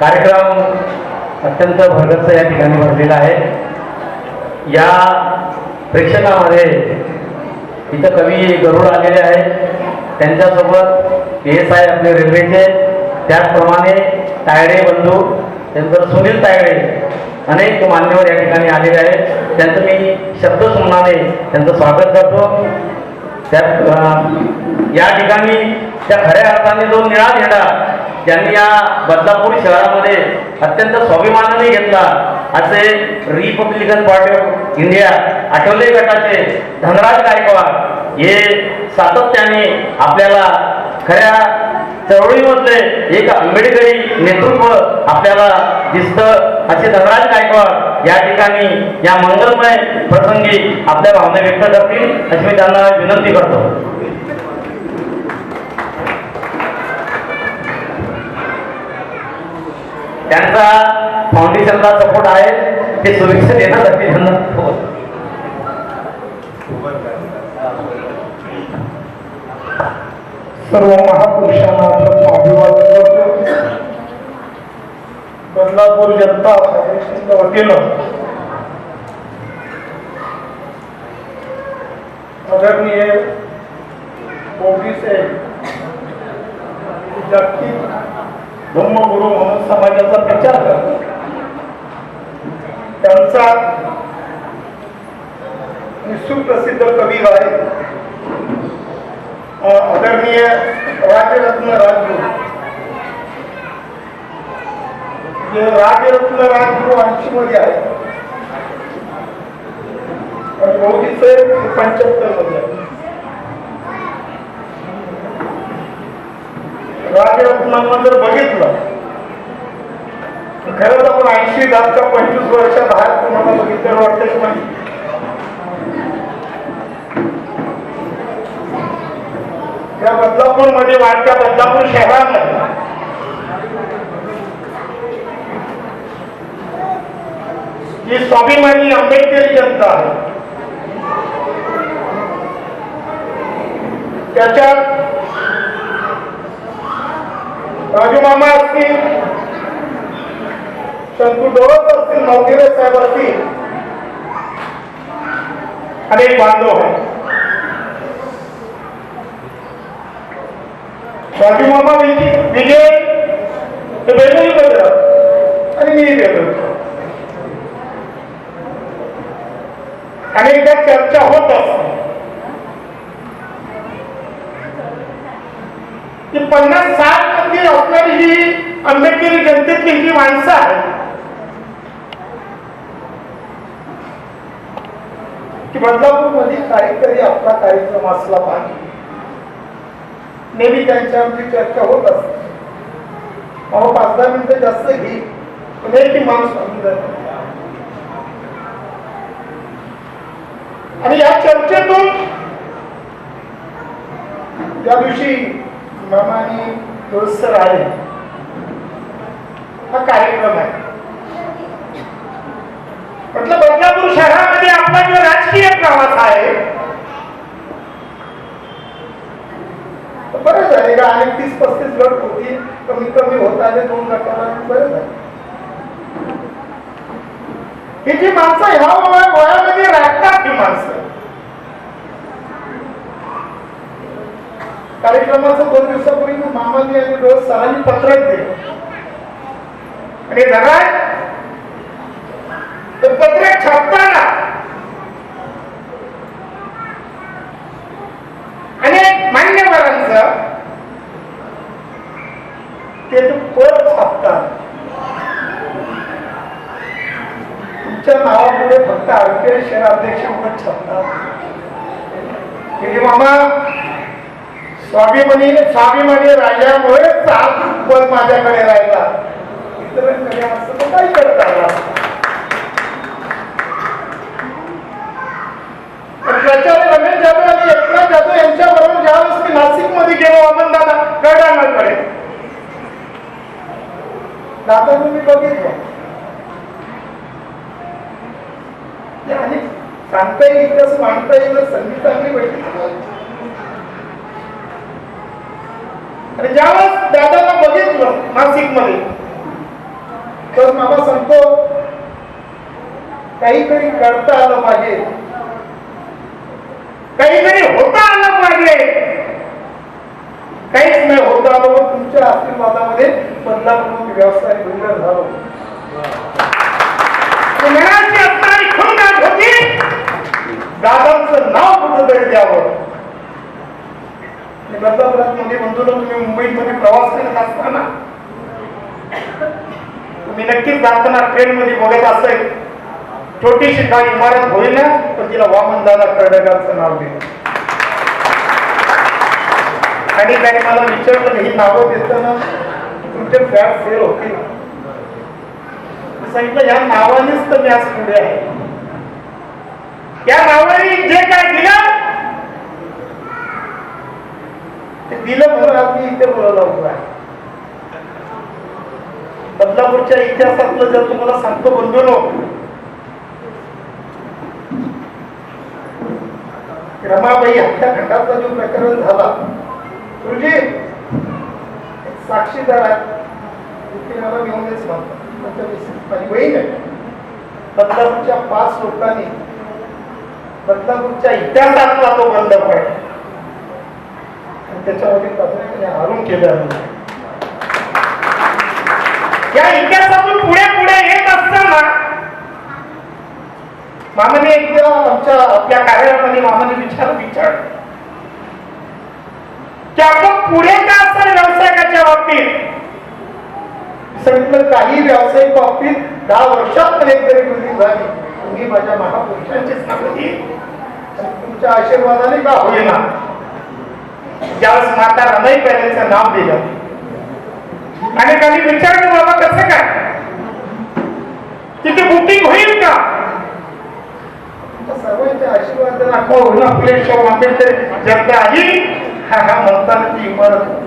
कार्यक्रम अत्यंत भरगस्त या ठिकाणी भरलेला आहे. या प्रेक्षकामध्ये इथं कवी गरुड आलेले आहेत. त्यांच्यासोबत पी एस आय आपले रेल्वेचे त्याचप्रमाणे तायडे बंधू त्यानंतर सुनील तायडे अनेक मान्यवर या ठिकाणी आलेले आहेत. त्यांचं मी शब्द त्यांचं स्वागत करतो. त्यात या ठिकाणी त्या खऱ्या अर्थाने जो निळा झेंडा ज्यांनी या बदलापूर शहरामध्ये अत्यंत स्वाभिमानाने घेतला असे Republican Party of India Athawale गटाचे धनराज गायकवाड हे सातत्याने आपल्याला खऱ्या चळवळीमधले एक आंबेडकरी नेतृत्व आपल्याला दिसतं. असे धनराज गायकवाड या ठिकाणी या मंगलमय प्रसंगी आपल्या भावना व्यक्त करतील अशी मी त्यांना विनंती करतो. त्यांचा फाउंडेशनला सपोर्ट आहे ते सुरक्षा देणं त्यांना सर्व महापुरुषांना अभिवादन करतो. बदलापूर जनता फाउंडेशनच्या वतीनं आदरणीय मोदी साहेब जागतिक ब्रह्मगुरु म्हणून समाजाचा प्रचार करतात त्यांचा सुप्रसिद्ध कवी आहे आदरणीय राजरत्न राजगुरू. जे राजरत्न राजगुरू ऐंशी मध्ये आहे आणि पंच्याहत्तरमध्ये आहे. राजरत्नांना जर बघितलं तर खरंच आपण ऐंशी दहाच्या पंचवीस वर्षात बाहेर कोणाला बघितलं वाटतच नाही. त्या बदलापूरमध्ये म्हणजे वाढत्या बदलापूर शहरामध्ये जी स्वाभिमानी आंबेडकरी जनता आहे त्याच्यात राजू मामा असतील शंकू डोळस असतील नवगिरे साहेब असतील. अनेक बांधव आहे. राजू मामा विजय विजय हे वेगळी बदल आणि मी वेगळं अनेकदा चर्चा होत असते. की पन्नास साठ मध्ये असणारी ही आंबेडकरी जनतेतली ही माणसं आहेत. की बदलापूरमध्ये काहीतरी आपला कार्यक्रम असला पाहिजे. नेहमी त्यांच्या आमची चर्चा होत असते. अहो पाच दहा मिनिटं जास्त घे. पण एक माणूस आणि या चर्चेतून त्या दिवशी मामानी दोस्तर आले हा कार्यक्रम आहे. म्हटलं बदलापूर शहरामध्ये आपला जो राजकीय प्रवास आहे बरं झाले का अनेक तीस पस्तीस गट होती कमी कमी होत आले दोन गटाला बरं झालं. ही जी माणसं ह्या वया- वयामध्ये राखतात ही माणसं. कार्यक्रमाचं दोन दिवसापूर्वी मामा सरांनी पत्रक दिलं. आणि धराज ते पत्रक छापताना अनेक मान्यवरांचं ते पद छापतात. तुमच्या नावापुढे फक्त आरोग्य शहराध्यक्ष म्हणून छापतात. मामा स्वाभिमानी स्वाभिमानी राजामुळे सात पद माझ्याकडे राहिला. इतरांकडे असं काय करता पण प्रचार रमेश जाधव आणि एकनाथ जाधव ज्यावेळेस मी नाशिकमध्ये गेलो वामन दादा गडांकडे दादांनी मी बघितलं. आणि सांगता येईल इतिहास मांडता येईल संधी चांगली भेटली आणि ज्यावेळेस दादाला बघितलं नाशिकमध्ये तर मला सांगतो काहीतरी करता आलं पाहिजे. काहीतरी होता आलं पाहिजे. काहीच नाही होत आलं मग तुमच्या आशीर्वादामध्ये म्हणून व्यवसाय बिल्डर झालो. मनाची असणारी खुंडाट होती. दादांचं नाव कुठंतरी द्यावं. आणि मध्ये म्हणतो ना तुम्ही मुंबईमध्ये प्रवास करत असताना तुम्ही नक्कीच जाताना ट्रेन मध्ये बघत असेल. छोटीशी काय इमारत होईल ना पण तिला वामन दादा कर्डकांचं नाव दिलं आणि त्याने मला विचारलं ही नावं देताना तुमचे फ्लॅट फेल होतील. सांगितलं या नावानेच तर मी आज पुढे आहे. या नावाने जे काय दिलं ते दिलं म्हणून मी इथे बोलायला आहे बदलापूरच्या इतिहासातलं जर तुम्हाला सांगतो बंधूनो. रमाबाई हत्याकांडाचा जो प्रकरण झाला गुरुजी साक्षीदार आहे ते मला घेऊनच म्हणतात बदलापूरच्या पाच लोकांनी बदलापूरच्या इतिहासातला तो बंद पडला. त्याच्यामध्ये प्राधान्याने हारून केलं आहे या इतिहासातून पुढे पुढे येत असताना मामाने एकदा आमच्या आपल्या कार्यालयामध्ये मामाने विचार विचार की आपण पुढे का असं व्यवसायाच्या बाबतीत? सांगितलं काही व्यावसायिक बाबतीत दहा वर्षात पण एक जरी झाली. तुम्ही माझ्या महापुरुषांचीच नावं तुमच्या आशीर्वादाने का होईना? ज्यावेळेस माता रमाई पॅलेचं नाव दिलं. आणि त्यांनी विचारलं बाबा कसं काय? तिथे बुकिंग होईल का? सर्वांच्या आशीर्वादाने अख्खा आपले शाहू आंबेडकर जनता आली हा हा म्हणताना ती इमारत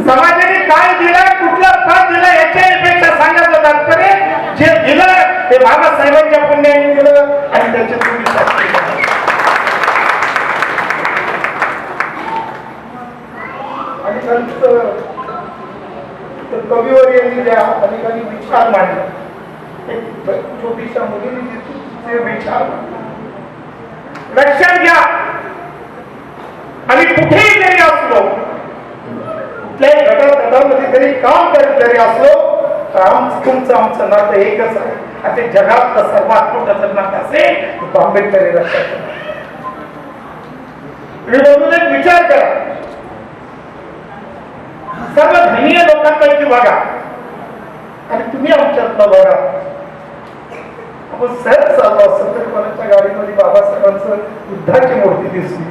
समाजाने काय दिलं कुठला पद दिलं याच्यापेक्षा सांगायचं तात्पर्य जे दिलं ते बाबासाहेबांच्या पुण्याने दिलं आणि त्याचे तुम्ही संत कविवर नंतर यांनी ज्या अनेकांनी विचार मांडले. एक छोटीशा मुलीने जे- विचार लक्षात घ्या. आणि कुठेही जरी असलो कुठल्याही घटनामध्ये जरी काम करत जरी असलो तर आम तुमचं आमचं नातं एकच आहे. आणि ते जगातलं सर्वात मोठं जर नातं असेल आंबेडकर लक्षात ठेवा. एक विचार करा. सर्व धनीय लोकांपैकी बघा आणि तुम्ही आमच्यातला बघा आपण सहज चाललो सत्तरपणाच्या गाडीमध्ये बाबासाहेबांचं बुद्धाची मूर्ती दिसली.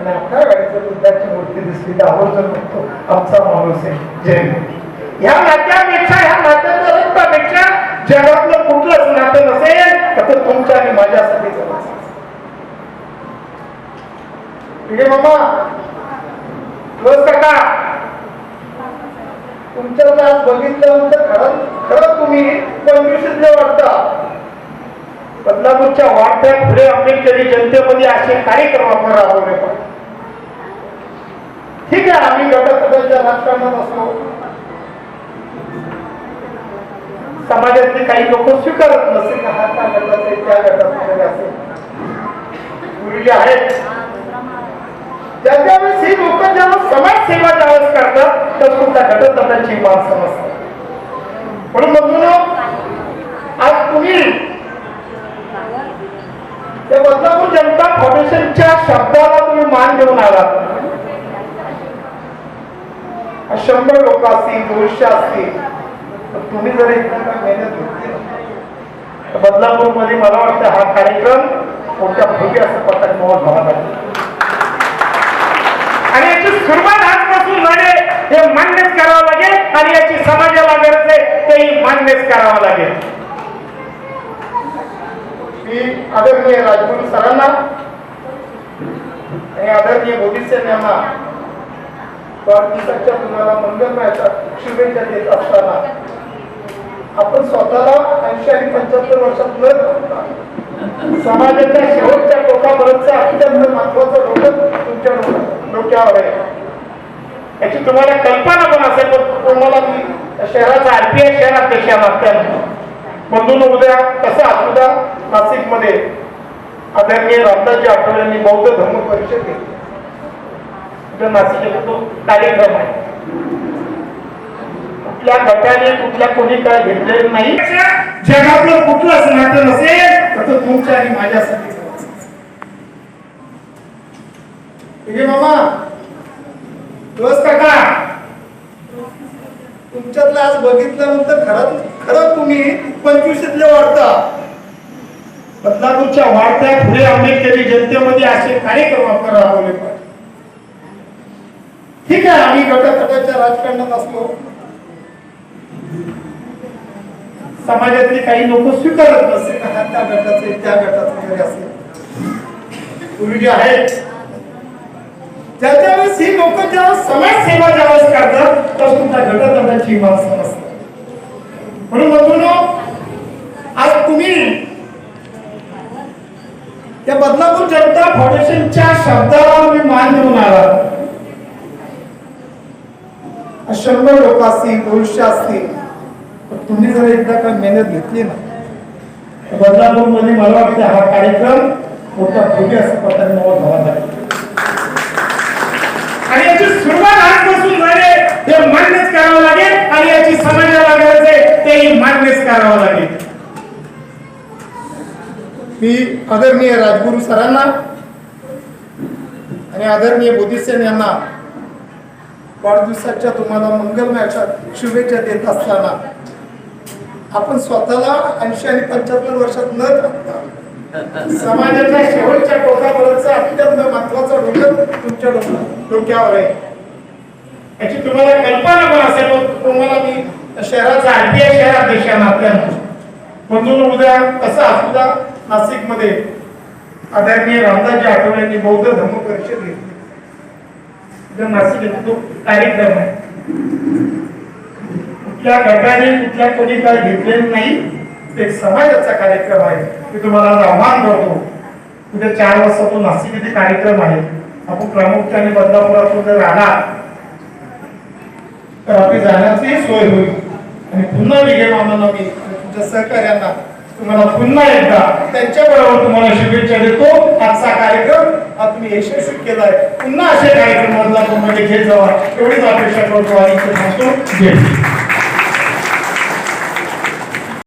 आणि आपल्या गाडीचं बुद्धाची मूर्ती दिसली. तर आवर्जून म्हणतो आमचा माणूस आहे जय ह्या नात्यापेक्षा ह्या नात्याच्या रक्तापेक्षा जगातलं कुठलंच नातं नसेल तर तुमच्या आणि माझ्यासाठी जगाचं मामा रोज काका तुमच्या आज बघितल्यानंतर खरं खरं तुम्ही पंचवीसले वाटता. बदलापूरच्या वाढत्या पुढे आंबेडकरी जनतेमध्ये असे कार्यक्रम आपण राबवले पाहिजे ठीक आहे आम्ही गटसभेच्या राजकारणात असतो समाजातले काही लोक स्वीकारत नसेल हा त्या गटाचा त्या गटात असेल. गुरुजी आहेत. ज्या ज्यावेळेस ही लोक जेव्हा समाजसेवा ज्यावेळेस करतात तर तुमचा घटक त्यांची मान समजते. म्हणून म्हणून आज तुम्ही त्या बदलापूर जनता फाउंडेशनच्या शब्दाला तुम्ही मान घेऊन आलात. शंभर लोक असतील दोनशे असतील तर तुम्ही जर एकदा मेहनत घेतली तर बदलापूरमध्ये मला वाटतं हा कार्यक्रम मोठ्या भव्य असं पतंग मोहन व्हावा लागेल याची सुरुवात आजपासून झाले. हे मान्यच करावं लागेल आणि याची समाजाला गरज आहे तेही मान्यच करावं लागेल. मी आदरणीय राजगुरू सरांना आणि आदरणीय मोदीसेन यांना वाढदिवसाच्या तुम्हाला मंगलमयाच्या शुभेच्छा देत असताना आपण स्वतःला ऐंशी आणि पंच्याहत्तर वर्षात न समाजाच्या शेवटच्या टोकापर्यंतचं अत्यंत महत्वाचं डोकं तुमच्या डोक्यावर आहे. याची तुम्हाला कल्पना पण असेल पण तुम्हाला शहराचा आरपीआय शहरात या लागतात म्हणून उद्या कसं असू द्या नाशिकमध्ये आदरणीय रामदासजी आठवले यांनी बौद्ध धर्म परिषद घेतली. नाशिक तो कार्यक्रम आहे. कुठल्या गटाने कुठल्या कोणी काय घेतलेलं नाही. जगातलं कुठलंच नातं नसेल तर तो तुमच्या आणि माझ्यासाठी मामा काका. तुमच्यातलं आज बघितल्यानंतर खरं खरं तुम्ही पंचवीशीतले वाढता. बदलापूरच्या वाढत्या पुढे आंबेडकरी जनतेमध्ये असे कार्यक्रम आपण राबवले पाहिजे. ठीक आहे आम्ही गटगटाच्या राजकारणात असलो समाजातली काही लोक स्वीकारत नसते त्या गटाचे त्या गटाचे वगैरे असेल. पूर्वी जे आहेत ज्याच्या वेळेस ही लोक जेव्हा समाजसेवा ज्यावेळेस करतात तर तुमच्या गटगटाची माणसं नसतात. म्हणून म्हणतो आज तुम्ही या बदलापूर जनता फाउंडेशनच्या शब्दाला मी मान देऊन आला शंभर लोक असतील दोनशे असतील तुम्ही जर एकदा काय मेहनत घेतली ना बदलापूरमध्ये मला वाटतं हा कार्यक्रम मोठा भोगी असं धावा झाला आणि याची सुरुवात आजपासून झाली हे मान्यच करावं लागेल आणि याची समाजाला गरज आहे तेही मान्यच करावं लागेल. मी आदरणीय राजगुरू सरांना आणि आदरणीय बोधिसेन यांना वाढदिवसाच्या तुम्हाला मंगलमय अशा शुभेच्छा देत असताना आपण स्वतःला ऐंशी आणि पंच्याहत्तर वर्षात न जगता समाजाच्या शेवटच्या टोकापर्यंत अत्यंत महत्त्वाचा डोकं तुमच्या डोक्या डोक्यावर आहे. याची तुम्हाला कल्पना पण असेल तुम्हाला मी शहराचा आरपीआय शहराध्यक्ष या नात्यानं म्हणून उद्या कसं द्या नाशिकमध्ये आदरणीय रामदासजी आठवले यांनी बौद्ध धर्म परिषद घेतली. नाशिक तो कार्यक्रम आहे. कुठल्या गटाने कुठल्या कोणी काय घेतलेलं नाही ते समाजाचा कार्यक्रम आहे. मी तुम्हाला आव्हान करतो उद्या चार वाजता तो नाशिक येथे कार्यक्रम आहे. आपण प्रामुख्याने बदलापुरातून जर आला तर आपली जाण्याची सोय होईल. आणि पुन्हा विगे मामांना मी तुमच्या सहकार्यांना तुम्हाला पुन्हा एकदा त्यांच्या बरोबर तुम्हाला शुभेच्छा देतो. आजचा कार्यक्रम हा तुम्ही यशस्वी केलाय. पुन्हा असे कार्यक्रम बदलापूरमध्ये घेत जावा. एवढीच अपेक्षा करतो आणि इथे